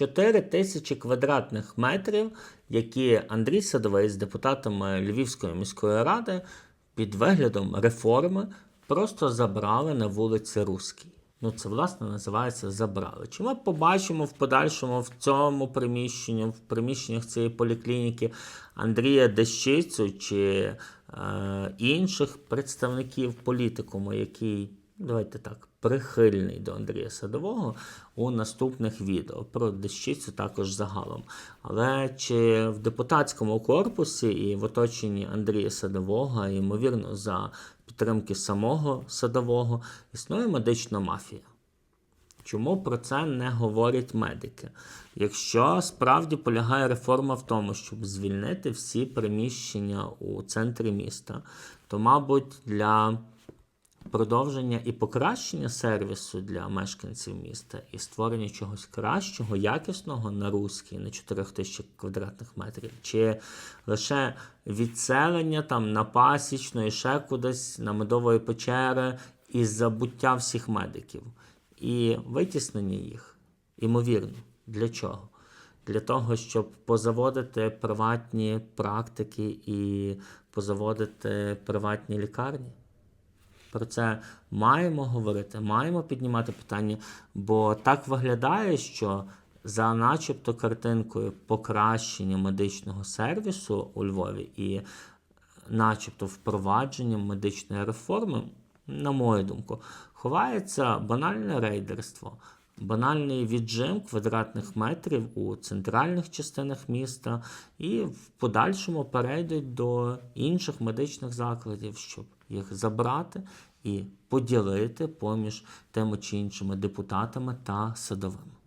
4 тисячі квадратних метрів, які Андрій Садовий з депутатами Львівської міської ради під виглядом реформи просто забрали на вулиці Руській. Ну, це власне називається забрали. Чи ми побачимо в подальшому в цьому приміщенні, в приміщеннях цієї поліклініки Андрія Дещицю чи е, інших представників політикуму, який, давайте так, прихильний до Андрія Садового у наступних відео про Дещицю також загалом. Але чи в депутатському корпусі і в оточенні Андрія Садового, ймовірно, за підтримки самого Садового, існує медична мафія? Чому про це не говорять медики? Якщо справді полягає реформа в тому, щоб звільнити всі приміщення у центрі міста, то, мабуть, для продовження і покращення сервісу для мешканців міста і створення чогось кращого, якісного на Руській на 4 тисячі квадратних метрів, чи лише відселення там на пасічну і ще кудись на медової печери і забуття всіх медиків, і витіснення їх, імовірно, для чого? Для того, щоб позаводити приватні практики і позаводити приватні лікарні. Про це маємо говорити, маємо піднімати питання, бо так виглядає, що за начебто картинкою покращення медичного сервісу у Львові і начебто впровадженням медичної реформи, на мою думку, ховається банальне рейдерство, банальний віджим квадратних метрів у центральних частинах міста і в подальшому перейдуть до інших медичних закладів, щоб їх забрати і поділити поміж тими чи іншими депутатами та садовими.